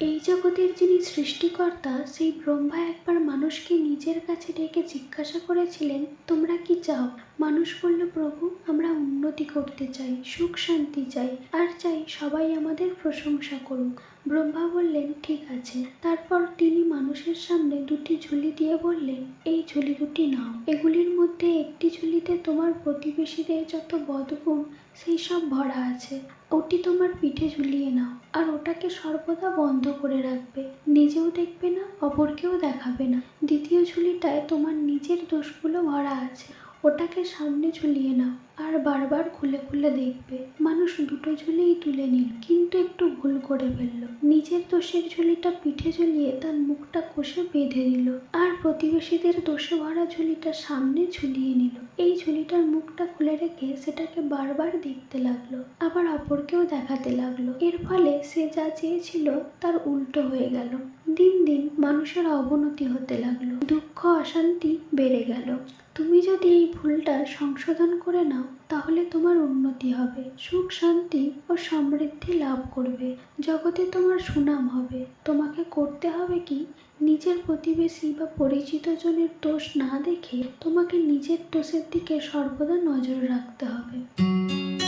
এই জগতের যিনি সৃষ্টিকর্তা, সেই ব্রহ্মা একবার মানুষকে নিজের কাছে ডেকে জিজ্ঞাসা করেছিলেন, তোমরা কি চাও? মানুষ বলল, প্রভু, আমরা উন্নতি করতে চাই, সুখ শান্তি চাই, আর চাই সবাই আমাদের প্রশংসা করুক। ব্রহ্মা বললেন, ঠিক আছে। তারপর তিনি মানুষের সামনে দুটি ঝুলি দিয়ে বললেন, এই ঝুলি দুটি নাও। এগুলির মধ্যে একটি ঝুলিতে তোমার প্রতিবেশীদের যত বদগুণ, সেই সব ভরা আছে। ওটি তোমার পিঠে ঝুলিয়ে নাও, আর ওটাকে সর্বদা বন্ধ করে রাখবে। নিজেও দেখবে না, অপরকেও দেখাবে না। দ্বিতীয় ঝুলিটায় তোমার নিজের দোষগুলো ভরা আছে। ওটাকে সামনে ঝুলিয়ে নাও আর বারবার খুলে খুলে দেখবে। মানুষ দুটো ঝুলিই তুলে নিল, কিন্তু একটু ভুল করে ফেলল। নিজের দোষের ঝুলিটা পিঠে ঝুলিয়ে তার মুখটা কষে বেঁধে দিল আর প্রতিবেশীদের দোষে ভরা ঝুলিটা সামনে ঝুলিয়ে নিল। এই ঝুলিটার মুখটা খুলে রেখে সেটাকে বারবার দেখতে লাগল, আবার অপরকেও দেখাতে লাগল। এর ফলে সে যা চেয়েছিল তার উল্টো হয়ে গেল। দিন দিন মানুষের অবনতি হতে লাগল। দুঃখ, অশান্তি বেড়ে গেল। তুমি যদি এই ভুলটা সংশোধন করে নাও, তাহলে তোমার উন্নতি হবে। সুখ, শান্তি ও সমৃদ্ধি লাভ করবে। জগতে তোমার সুনাম হবে। তোমাকে করতে হবে কি? নিজের প্রতিবেশী বা পরিচিত জনের দোষ না দেখে তোমাকে নিজের দোষের দিকে সর্বদা নজর রাখতে হবে।